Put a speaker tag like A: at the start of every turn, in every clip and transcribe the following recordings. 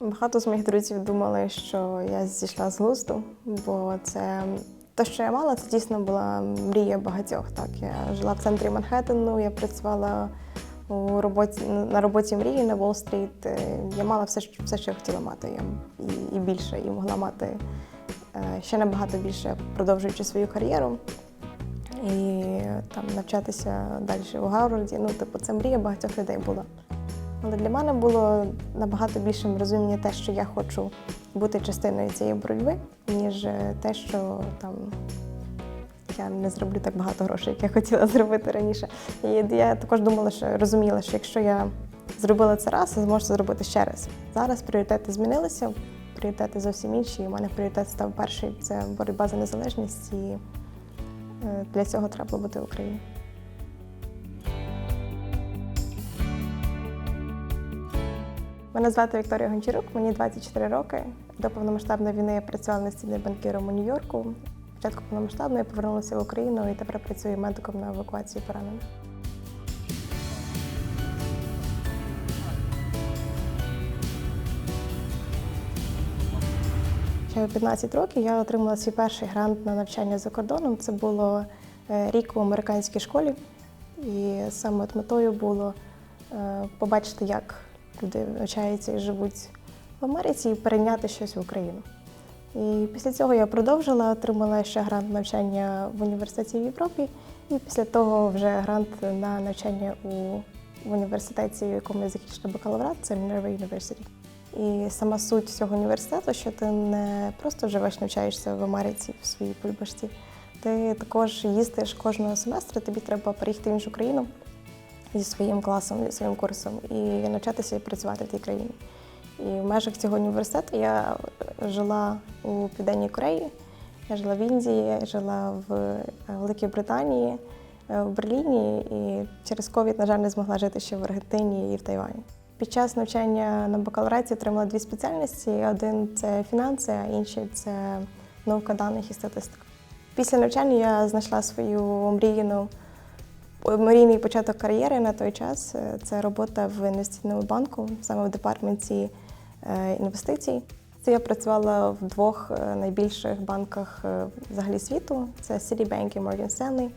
A: Багато з моїх друзів думали, що я зійшла з глузду, бо це те, що я мала, це дійсно була мрія багатьох. Так, я жила в центрі Манхеттену, я працювала у роботі на роботі мрії на Уолл-стріт. Е, Я мала все, все, що я хотіла мати. Я і, і більше, і могла мати е, ще набагато більше, продовжуючи свою кар'єру. І там навчатися далі у Гарварді. Ну, типу, це мрія багатьох людей була. Але для мене було набагато більшим розуміння те, що я хочу бути частиною цієї боротьби, ніж е, те, що там я не зроблю так багато грошей, як я хотіла зробити раніше. І я також думала, що розуміла, що якщо я зробила це раз, я зможу це зробити ще раз. Зараз пріоритети змінилися, пріоритети зовсім інші. І у мене пріоритет став перший це боротьба за незалежність, і е, для цього треба бути в Україні. Мене звати Вікторія Гончарук, мені 24 роки. До повномасштабної війни я працювала настільним банкіром у Нью-Йорку. Спочатку повномасштабної повернулася в Україну і тепер працюю медиком на евакуації поранених. Ще в 15 років я отримала свій перший грант на навчання за кордоном. Це було е, рік у американській школі. І саме от метою було е, побачити, як люди навчаються і живуть в Америці, і перейняти щось в Україну. І після цього я продовжила, отримала ще грант навчання в університеті в Європі, і після того вже грант на навчання у в університеті, в якому я закінчила бакалаврат, це Minerva University. І сама суть цього університету, що ти не просто живеш, навчаєшся в Америці в своїй бульбашці, ти також їздиш кожного семестру, тобі треба переїхати в іншу країну зі своїм класом, зі своїм курсом і навчатися і працювати в тій країні. І в межах цього університету я жила у Південній Кореї, я жила в Індії, я жила в е, Великій Британії, е, в Берліні і через ковід, на жаль, не змогла жити ще в Аргентині і в Тайвані. Під час навчання на бакалавраті отримала дві спеціальності: один це фінанси, а інший це наука даних і статистика. Після навчання я знайшла свою мріяну мрійний початок кар'єри на той час. Е, Це робота в інвестиційному банку, саме в департаменті е, інвестицій. Це я працювала в двох е, найбільших банках взагалі світу: це Citibank і Morgan Stanley.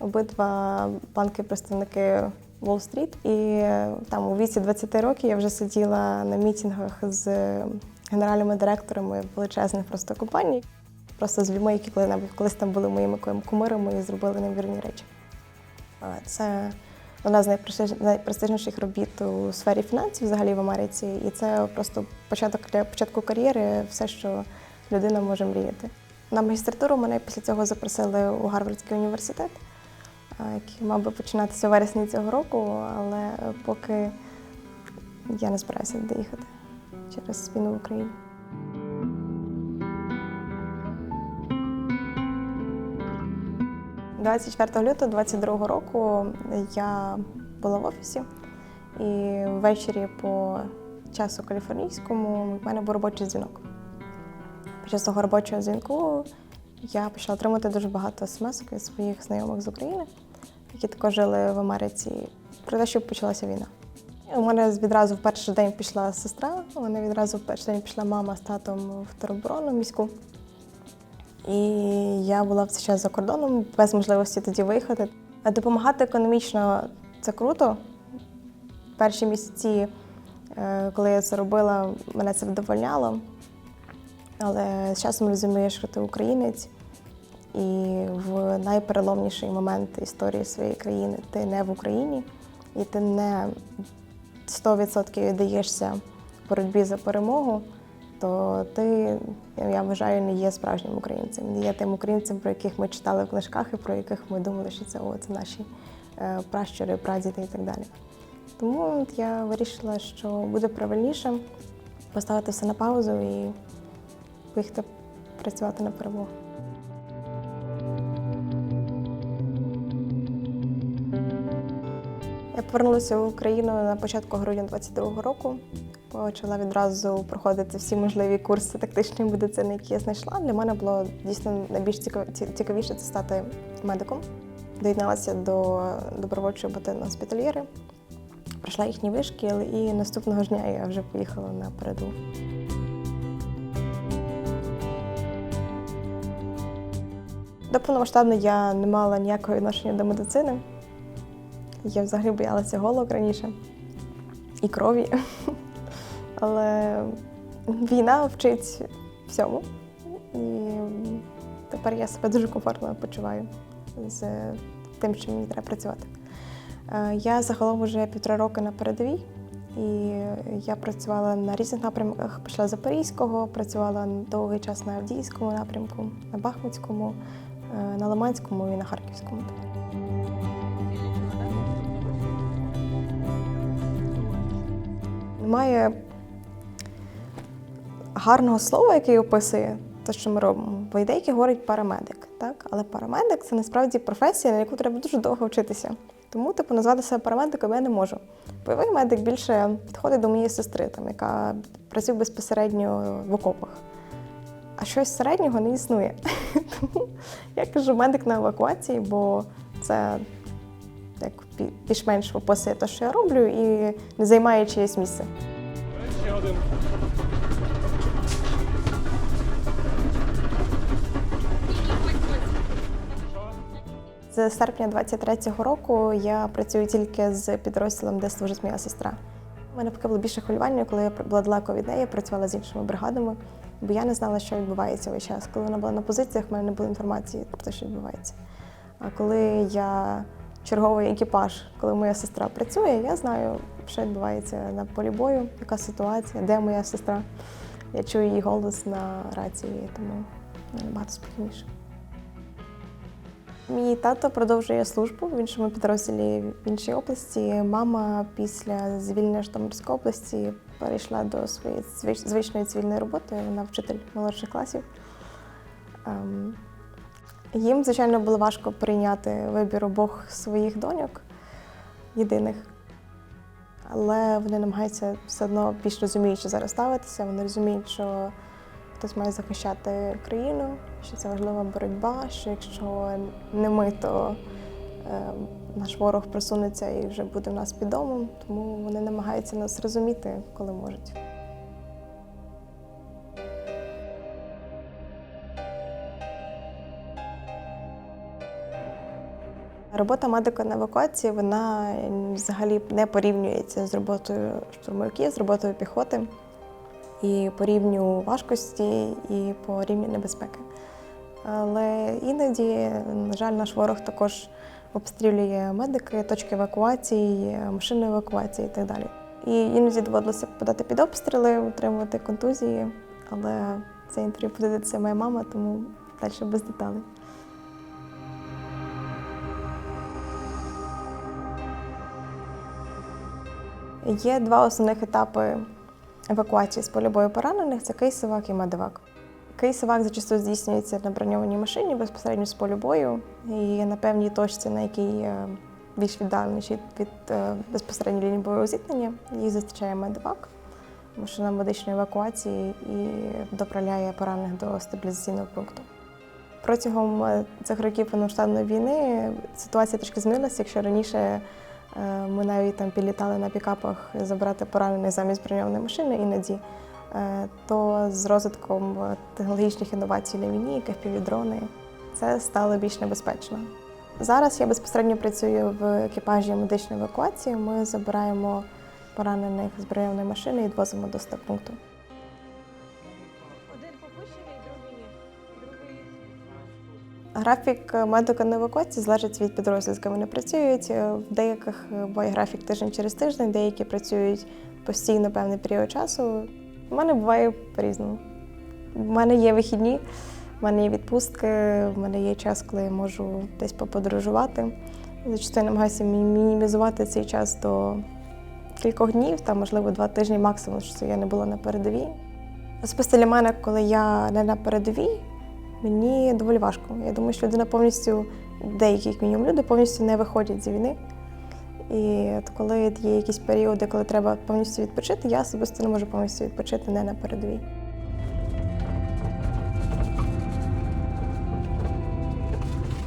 A: Обидва банки-представники Уолл-стріт. І там у віці 20 років я вже сиділа на мітингах з генеральними директорами величезних просто компаній, просто з людьми, які коли-небудь колись там були моїми кумирами і зробили неймовірні речі. Це одна з найпрестижніших робіт у сфері фінансів взагалі в Америці. І це просто початок для початку кар'єри, все, що людина може мріяти. На магістратуру мене після цього запросили у Гарвардський університет, який мав би починатися у вересні цього року, але поки я не збираюся доїхати через війну в Україні. – 24 лютого 22 року я була в офісі, і ввечері по часу каліфорнійському в мене був робочий дзвінок. Під час того робочого дзвінку я почала отримати дуже багато смс від своїх знайомих з України, які також жили в Америці, про те, що почалася війна. У мене відразу в перший день пішла сестра, у мене відразу в перший день пішла мама з татом в тероборону міську. І я була в цей час за кордоном, без можливості тоді виїхати. Допомагати економічно це круто. Перші місяці, е, коли я це робила, мене це вдовольняло. Але з часом розумієш, що ти українець, і в найпереломніший момент історії своєї країни ти не в Україні, і ти не 100% віддаєшся боротьбі за перемогу, то ти, я вважаю, не є справжнім українцем, не є тим українцем, про яких ми читали в книжках і про яких ми думали, що це, о, це наші е, пращури, прадіди і так далі. Тому от я вирішила, що буде правильніше поставити все на паузу і поїхати працювати на перемогу. Я повернулася в Україну на початку грудня 22-го року. Почала відразу проходити всі можливі курси тактичної медицини, які я знайшла. Для мене було дійсно найбільш цікавіше це стати медиком. Доєдналася до добровольчої батальйону госпітальєри. Пройшла їхній вишкіл, і наступного ж дня я вже поїхала на передову. До повномасштабно я не мала ніякого відношення до медицини. Я взагалі боялася голок раніше і крові. Але війна вчить всьому. І тепер я себе дуже комфортно почуваю з тим, що мені треба працювати. Е, Я загалом вже півтора роки на передовій, і я працювала на різних напрямках. Пішла Запорізького, працювала довгий час на Авдіївському напрямку, на Бахмутському, е, на Лиманському і на Харківському. Немає гарного слова, яке описує те, що ми робимо. Бо ідейки говорить парамедик, так? Але парамедик це насправді професія, на яку треба дуже довго вчитися. Тому, типу, назвати себе парамедиком я не можу. Бойовий медик більше підходить до моєї сестри, там, яка працює безпосередньо в окопах. А щось середнього не існує. Тому я кажу медик на евакуації, бо це як більш-менш описує те, що я роблю, і не займає чиєсь місце. З серпня 23-го року я працюю тільки з підрозділом, де служить моя сестра. У мене поки було більше хвилювання, коли я була далеко від неї, я працювала з іншими бригадами, бо я не знала, що відбувається весь час. Коли вона була на позиціях, в мене не було інформації про те, що відбувається. А коли я черговий екіпаж, коли моя сестра працює, я знаю, що відбувається на полі бою, яка ситуація, де моя сестра. Я чую її голос на рації, тому набагато спокійніше. Мій тато продовжує службу в іншому підрозділі в іншій області. Мама після звільнення Житомирської області перейшла до своєї звичної цивільної роботи. Вона вчитель молодших класів. Ем, Їм, звичайно, було важко прийняти вибір обох своїх доньок єдиних. Але вони намагаються все одно більш розуміючи зараз ставитися. Вони розуміють, що хтось має захищати країну, що це важлива боротьба, що якщо не ми, то е, наш ворог просунеться і вже буде в нас під домом. Тому вони намагаються нас розуміти, коли можуть. Робота медика на евакуації вона взагалі не порівнюється з роботою штурмовиків, з роботою піхоти і по рівню важкості, і по рівню небезпеки. Але іноді, на жаль, наш ворог також обстрілює медики, точки евакуації, машини евакуації і так далі. І іноді доводилося подати під обстріли, отримувати контузії, але це інтерв'ю подивиться моя мама, тому далі без деталей. Є два основних етапи евакуації з поля бою поранених це кейсовак і медивак. Кейсовак зачасту здійснюється на броньованій машині безпосередньо з полю бою і на певній точці, на якій е, більш віддаленіші від е, безпосередньої лінії бойового зіткнення. Її зустрічає медивак, машина медичної евакуації і доправляє поранених до стабілізаційного пункту. Протягом е, цих років повномасштабної війни ситуація трішки змінилася. Якщо раніше ми навіть там підлітали на пікапах забрати поранених замість броньованої машини іноді, е, то з розвитком е, технологічних інновацій на війні, FPV-дрони, це стало більш небезпечно. Зараз я безпосередньо працюю в екіпажі медичної евакуації. Ми забираємо поранених з броньованої машини і відвозимо до стаб-пункту.
B: Один
A: Графік медика на евакуації залежить від підрозділів, з якими вони працюють. Е, В деяких е, буває графік тиждень через тиждень, деякі працюють постійно певний період часу. У мене буває по-різному. У мене є вихідні, в мене є відпустки, в мене є час, коли я можу десь поподорожувати. Зачасту я намагаюся мінімізувати цей час до кількох днів, там, можливо, два тижні максимум, що я не була на передовій. Особисто для мене, коли я не на передовій, мені доволі важко. Я думаю, що людина повністю, деякі як мінімум люди повністю не виходять з війни. І от коли є якісь періоди, коли треба повністю відпочити, я особисто не можу повністю відпочити не на передовій.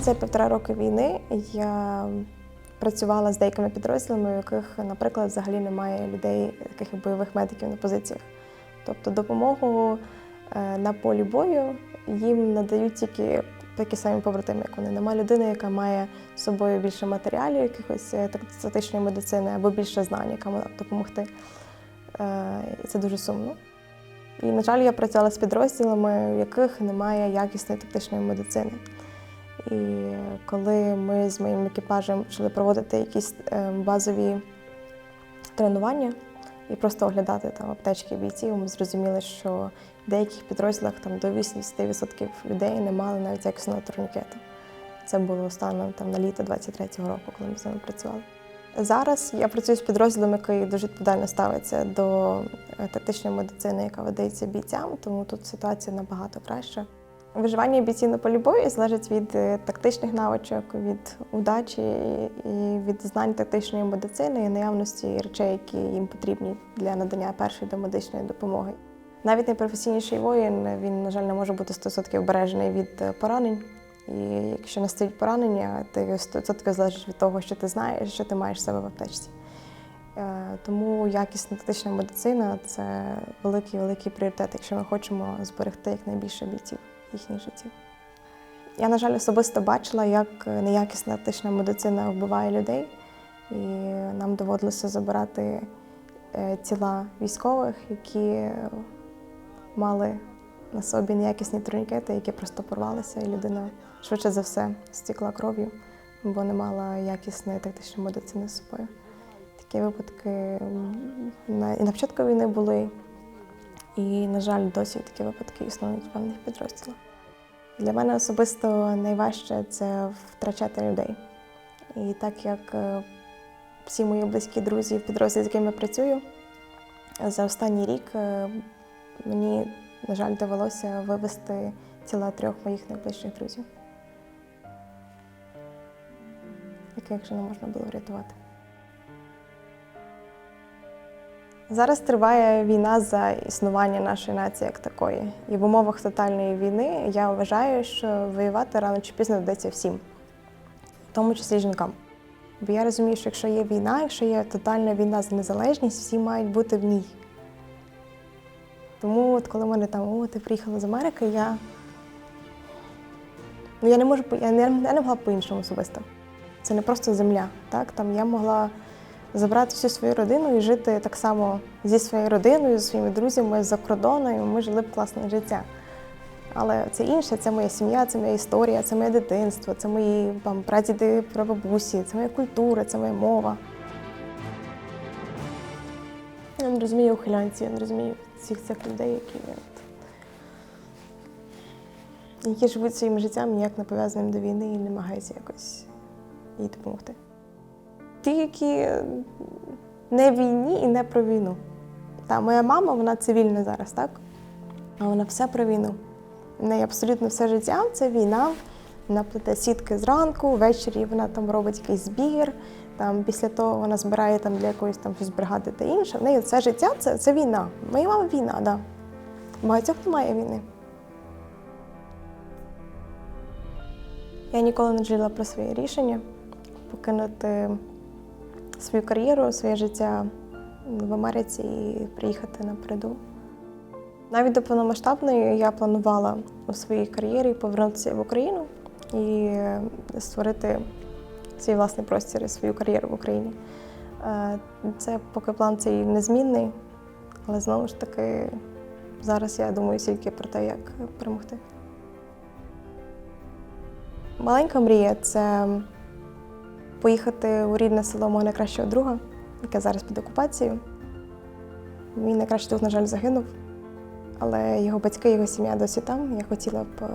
A: За півтора роки війни я працювала з деякими підрозділами, у яких, наприклад, взагалі немає людей, таких бойових медиків на позиціях. Тобто допомогу е, на полі бою їм надають тільки такі самі побратими, як вони. Нема людини, яка має з собою більше матеріалів, якихось е, так- статичної медицини або більше знань, яка могла допомогти. Е, І це дуже сумно. І, на жаль, я працювала з підрозділами, у яких немає якісної тактичної медицини. І коли ми з моїм екіпажем почали проводити якісь е, базові тренування і просто оглядати там аптечки бійців, ми зрозуміли, що в деяких підрозділах там до 80% людей не мали навіть якісного турнікету. Це було станом там на літо 23-го року, коли ми з ними працювали. Зараз я працюю з підрозділом, який дуже відповідально ставиться до е, тактичної медицини, яка видається бійцям, тому тут ситуація набагато краща. Виживання бійців на полі бою залежить від е, тактичних навичок, від удачі і від знань тактичної медицини і наявності речей, які їм потрібні для надання першої домедичної допомоги. Навіть найпрофесійніший воїн він, на жаль, не може бути 100% обережений від е, поранень. І якщо настають поранення, ти 100% залежиш від того, що ти знаєш, що ти маєш в себе в аптечці. Е, Тому якісна тактична медицина це великий великий пріоритет, якщо ми хочемо зберегти якнайбільше бійців їхніх життів. Я, на жаль, особисто бачила, як неякісна тактична медицина вбиває людей, і нам доводилося забирати е, тіла військових, які мали на собі неякісні турнікети, які просто порвалися, і людина швидше за все стікла кров'ю, бо не мала якісної тактичної медицини з собою. Такі випадки на- і на початку війни були, і, на жаль, досі такі випадки існують в певних підрозділах. Для мене особисто найважче це втрачати людей. І так як е, всі мої близькі друзі в підрозділі, з якими я працюю, за останній рік е, мені, на жаль, довелося вивезти тіла трьох моїх найближчих друзів, яких вже не можна було врятувати. Зараз триває війна за існування нашої нації як такої. І в умовах тотальної війни я вважаю, що воювати рано чи пізно доведеться всім, в тому числі жінкам. Бо я розумію, що якщо є війна, якщо є тотальна війна за незалежність, всі мають бути в ній. Тому от коли мене там, о, ти приїхала з Америки, я. Ну, я не можу я не, я не могла по-іншому особисто. Це не просто земля. Так? Там я могла забрати всю свою родину і жити так само зі своєю родиною, зі своїми друзями за кордоном, ми жили б класне життя. Але це інше, це моя сім'я, це моя історія, це моє дитинство, це мої там, прадіди, прабабусі, це моя культура, це моя мова. Я не розумію ухилянців, я не розумію всіх цих людей, які, які живуть своїм життям, ніяк не пов'язаним до війни і намагаються якось їй допомогти. Ті, які не війні і не про війну. Та моя мама, вона цивільна зараз, так? А вона все про війну. В неї абсолютно все життя це війна. Вона плете сітки зранку, ввечері вона там робить якийсь збір. Там, після того вона збирає там для якоїсь там щось бригади та інше. В неї все життя це, це війна. Моя мама війна, так. Да. Багатьох немає війни. Я ніколи не жаліла про своє рішення покинути свою кар'єру, своє життя в Америці і приїхати на передову. Навіть до повномасштабної я планувала у своїй кар'єрі повернутися в Україну і створити свій власний простір і свою кар'єру в Україні. Е, Це поки план цей незмінний, але знову ж таки зараз я думаю тільки про те, як перемогти. Маленька мрія це поїхати у рідне село мого найкращого друга, яке зараз під окупацією. Мій найкращий друг, на жаль, загинув, але його батьки, його сім'я досі там. Я хотіла б е,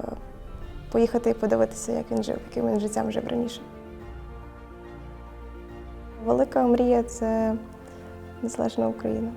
A: поїхати і подивитися, як він жив, яким він життям жив раніше. Велика мрія це незалежна Україна.